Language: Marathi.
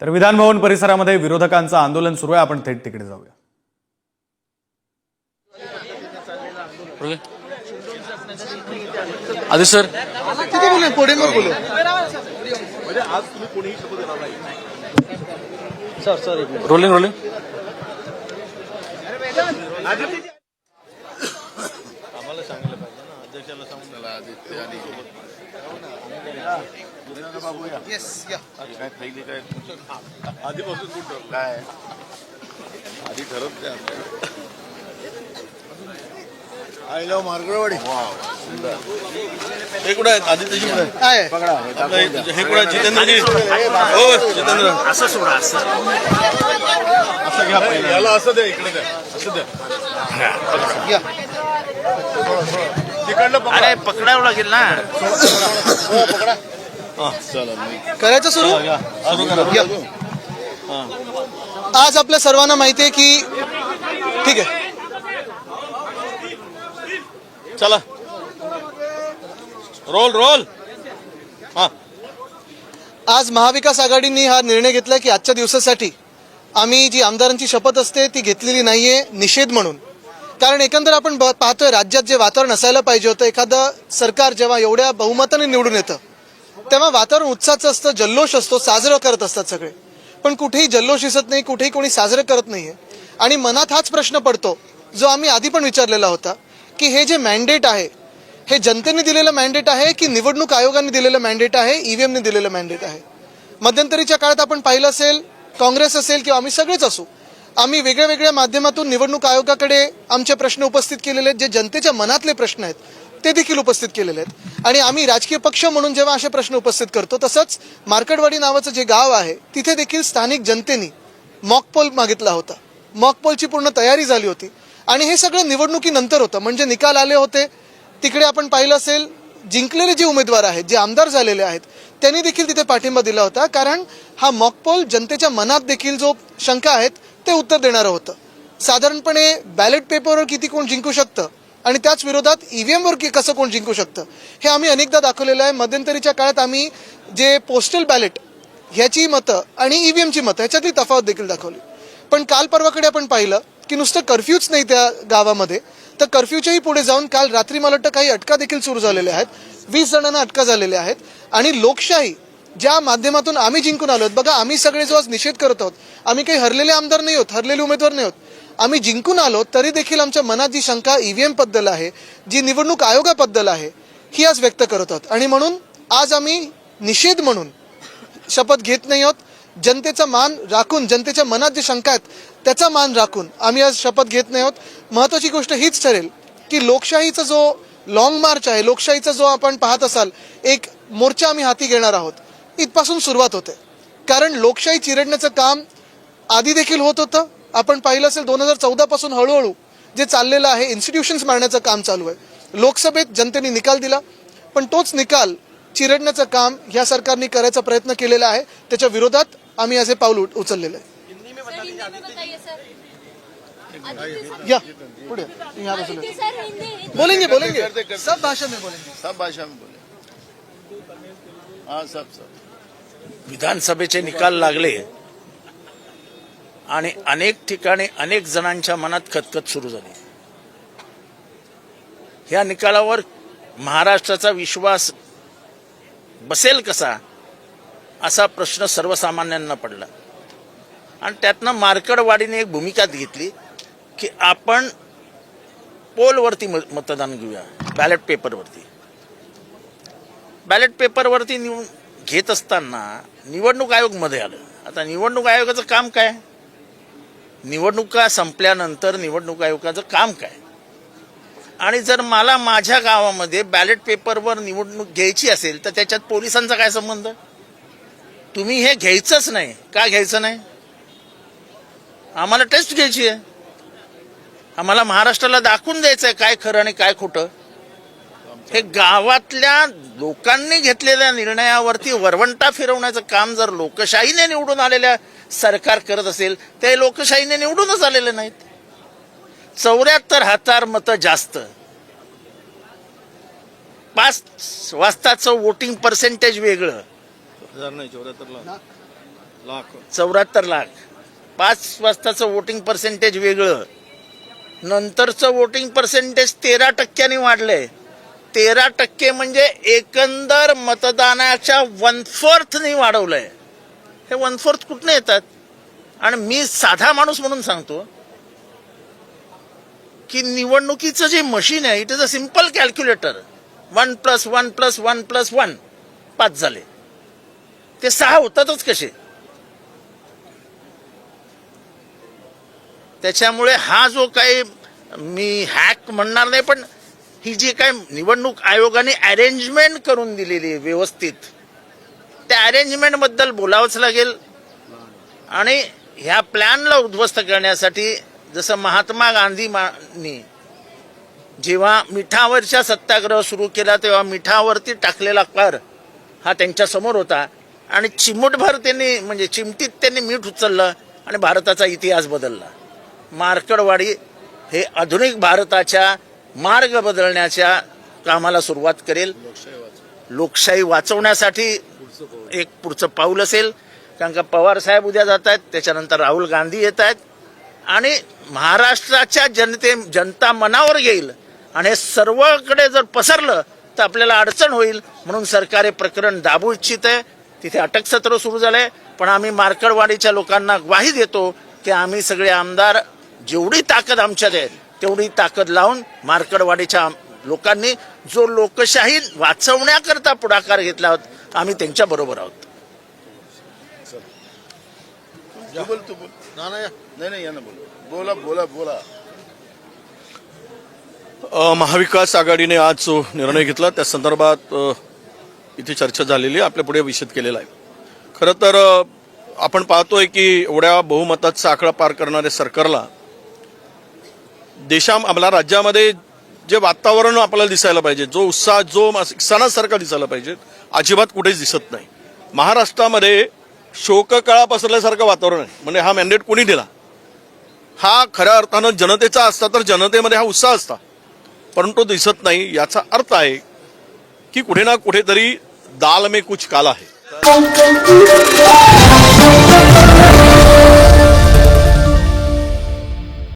तर विधानभवन परिसरामध्ये विरोधकांचं आंदोलन सुरू आहे. आपण थेट तिकडे जाऊया. आधी सर. बोलूया रोलिंग रोलिंग. पहिली काय आधीपासून कुठं काय? आधी ठरवत आय लव्ह मार्गवाडी हे कुठं आहेत? आदित्यजी कुठं आहेत? काय आपलं हे हे कुठं? जितेंद्रजी? हो जितेंद्र. असं सोडा असं. असं घ्या पहिलं. याला असं द्या इकडे द्या. असं द्या. अरे पकडावं लागेल ना. हा, करायचं सुरू? आज आपल्या सर्वांना माहिती आहे की ठीक आहे. चला. Roll roll. हा. आज महाविकास आघाडींनी हा निर्णय घेतला की आजच्या दिवसासाठी आम्ही जी आमदारांची शपथ असते ती घेतलेली नाहीये निषेध म्हणून. कारण एकंदर आपण ब- पाहतोय राज्यात जे वातावरण असायला पाहिजे होतं एखादं सरकार जेव्हा एवढ्या बहुमताने निवडून येतं तेव्हा वातावरण उत्साहाचं असतं जल्लोष असतो साजरं करत असतात सगळे. पण कुठेही जल्लोष दिसत नाही कुठेही कोणी साजरं करत नाहीये. आणि मनात हाच प्रश्न पडतो जो आम्ही आधी पण विचारलेला होता की हे जे मॅन्डेट आहे हे जनतेने दिलेलं मॅन्डेट आहे की निवडणूक आयोगाने दिलेलं मॅन्डेट आहे ईव्हीएमने दिलेलं मॅन्डेट आहे? मध्यंतरीच्या काळात आपण पाहिलं असेल काँग्रेस असेल किंवा आम्ही सगळेच असू आम्ही वेगळ्या वेगळ्या माध्यमातून निवडणूक आयोगाकडे आमचे प्रश्न उपस्थित केलेले आहेत जे जनतेच्या मनातले प्रश्न आहेत ते देखील उपस्थित केलेले आहेत. आणि आम्ही राजकीय पक्ष म्हणून जेव्हा असे प्रश्न उपस्थित करतो तसंच मार्कडवाडी नावाचं जे गाव आहे तिथे देखील स्थानिक जनतेने मॉकपोल मागितला होता. मॉकपोलची पूर्ण तयारी झाली होती. आणि हे सगळं निवडणुकीनंतर होतं. म्हणजे निकाल आले होते. तिकडे आपण पाहिलं असेल जिंकलेले जे उमेदवार आहेत जे आमदार झालेले आहेत त्यांनी देखील तिथे पाठिंबा दिला होता. कारण हा मॉकपोल जनतेच्या मनात देखील जो शंका आहेत ते उत्तर देणारं होतं. साधारणपणे बॅलेट पेपरवर किती कोण जिंकू शकतं? आणि त्याच विरोधात ईव्हीएमवर की कसं कोण जिंकू शकतं? हे आम्ही अनेकदा दाखवलेलं आहे. मध्यंतरीच्या काळात आम्ही जे पोस्टल बॅलेट ह्याची मतं आणि ईव्हीएमची मतं ह्याच्यातली तफावत देखील दाखवली. पण काल परवाकडे आपण पाहिलं की नुसतं कर्फ्यूच नाही त्या गावामध्ये. तर कर्फ्यूच्याही पुढे जाऊन काल रात्री मला वाटतं काही अटका देखील सुरू झालेल्या आहेत. वीस जणांना अटका झालेल्या आहेत. आणि लोकशाही ज्या माध्यमातून आम्ही जिंकून आलो बघा आम्ही सगळे जो आज निषेध करत आहोत आम्ही काही हरलेले आमदार नाही आहोत हरलेले उमेदवार नाही आहोत. आम्ही जिंकून आलो तरी देखील आमच्या मनात जी शंका ईव्हीएमबद्दल आहे जी निवडणूक आयोगाबद्दल आहे ही आज व्यक्त करत आहोत. आणि म्हणून आज आम्ही निषेध म्हणून शपथ घेत नाही आहोत. जनतेचा मान राखून जनतेच्या मनात जे शंका आहेत त्याचा मान राखून आम्ही आज शपथ घेत नाही आहोत. महत्वाची गोष्ट हीच ठरेल की लोकशाहीचा जो लॉंग मार्च आहे लोकशाहीचा जो आपण पाहत असाल एक मोर्चा आम्ही हाती घेणार आहोत. इथपासून सुरुवात होते. कारण लोकशाही चिरडण्याचं काम आधी देखील होत होतं. आपण पाहिलं असेल दोन हजार चौदा पासून हळूहळू जे चाललेलं आहे इन्स्टिट्यूशन्स मारण्याचं काम चालू आहे. लोकसभेत जनतेने निकाल दिला. पण तोच निकाल चिरडण्याचं काम ह्या सरकारने करायचा प्रयत्न केलेला आहे. त्याच्या विरोधात आम्ही हे पाऊल उच- उचललेलं आहे. या पुढे. यहाँ बोलेंगे बोलेंगे. सब भाषा में बोलेंगे. सब भाषा में बोले हाँ सब सब. विधानसभेचे निकाल लागले आणि अनेक ठिकाणी अनेक जणांच्या मनात खतखत सुरू झाली. ह्या निकालावर महाराष्ट्राचा विश्वास बसेल कसा असा प्रश्न सर्वसामान्यांना पडला. आणि त्यातनं मार्कडवाडीने एक भूमिका घेतली की आपण पोलवरती मतदान घेऊया बॅलेट पेपरवरती. बॅलेट पेपरवरती निवडून घेत असताना निवडणूक आयोगमध्ये आलं. आता निवडणूक आयोगाचं काम काय? निवडणुका संपल्यानंतर निवडणूक आयोगाचं काम काय? आणि जर मला माझ्या गावामध्ये बॅलेट पेपरवर निवडणूक घ्यायची असेल तर त्याच्यात पोलिसांचा काय संबंध? तुम्ही हे घ्यायचंच नाही. का घ्यायचं नाही? आम्हाला टेस्ट घ्यायची आहे. आम्हाला महाराष्ट्राला दाखवून द्यायचं आहे काय खरं आणि काय खोटं. हे गावातल्या लोकांनी घेतलेल्या निर्णयावरती वरवंटा फिरवण्याचं काम जर लोकशाहीने निवडून आलेल्या सरकार करत असेल ते लोकशाहीने निवडूनच आलेले नाहीत. चौऱ्याहत्तर हजार मतं जास्त. पाच वाजताचं वोटिंग पर्सेंटेज वेगळं. चौऱ्याहत्तर लाख. पाच वाजताचं वोटिंग पर्सेंटेज वेगळं. नंतरचं वोटिंग पर्सेंटेज तेरा टक्क्यांनी वाढलंय. तेरा टक्के म्हणजे एकंदर मतदानाच्या वन फोर्थनी वाढवलंय. हे वन फोर्थ कुठनं येतात? आणि मी साधा माणूस म्हणून सांगतो की निवडणुकीचं जे मशीन आहे it is a simple calculator one plus one plus one plus one पाच झाले. ते सहा होतातच कसे? त्याच्यामुळे हा जो काही मी हॅक म्हणणार नाही पण ही जी काय निवडणूक आयोगाने अरेंजमेंट करून दिलेली आहे व्यवस्थित त्या अरेंजमेंटबद्दल बोलावंच लागेल. आणि ह्या प्लॅनला उद्ध्वस्त करण्यासाठी जसं महात्मा गांधींनी जेव्हा मिठावरचा सत्याग्रह सुरू केला तेव्हा मिठावरती टाकलेला कर हा त्यांच्यासमोर होता. आणि चिमूटभर त्यांनी म्हणजे चिमटीत त्यांनी मीठ उचललं आणि भारताचा इतिहास बदलला. मार्कडवाडी हे आधुनिक भारताच्या मार्ग बदलण्याच्या कामाला सुरुवात करेल. लोकशाही वाचवण्यासाठी एक पुढचं पाऊल असेल. कारण का पवार साहेब उद्या जात आहेत त्याच्यानंतर राहुल गांधी येत आहेत. आणि महाराष्ट्राच्या जनते जनता मनावर घेईल आणि हे सर्वकडे जर पसरलं तर आपल्याला अडचण होईल. म्हणून सरकार हे प्रकरण दाबू इच्छित आहे. तिथे अटक सत्र सुरू झालंय. पण आम्ही मार्कडवाडीच्या लोकांना ग्वाही देतो की आम्ही सगळे आमदार जेवढी ताकद आमच्यात आहे तेवढी ताकद लावून मार्कडवाडीच्या लोकांनी जो लोकशाही वाचवण्याकरता पुढाकार घेतला आहोत आम्ही त्यांच्या बरोबर आहोत. तू बोल तू बोल. ना ना या. नाही नाही या ना बोल. बोला बोला महाविकास आघाडीने आज जो निर्णय घेतला त्या संदर्भात इथे चर्चा झालेली आहे आपल्या पुढे विषद केलेला आहे. खरं तर आपण पाहतोय की एवढ्या बहुमताचा आकडा पार करणाऱ्या सरकारला देशा आपल्या राज्यामध्ये जे वातावरण आपल्याला दिसायला पाहिजे जो उत्साह जो सणासारखा दिसायला पाहिजे अजिबात कुठेच दिसत नाही. महाराष्ट्रामध्ये शोककळा पसरल्यासारखं वातावरण आहे. म्हणजे हा मॅन्डेट कोणी दिला? हा खऱ्या अर्थानं जनतेचा असता तर जनतेमध्ये हा उत्साह असता. परंतु दिसत नाही याचा अर्थ आहे की कुठे ना कुठेतरी दाल में कुछ काला आहे.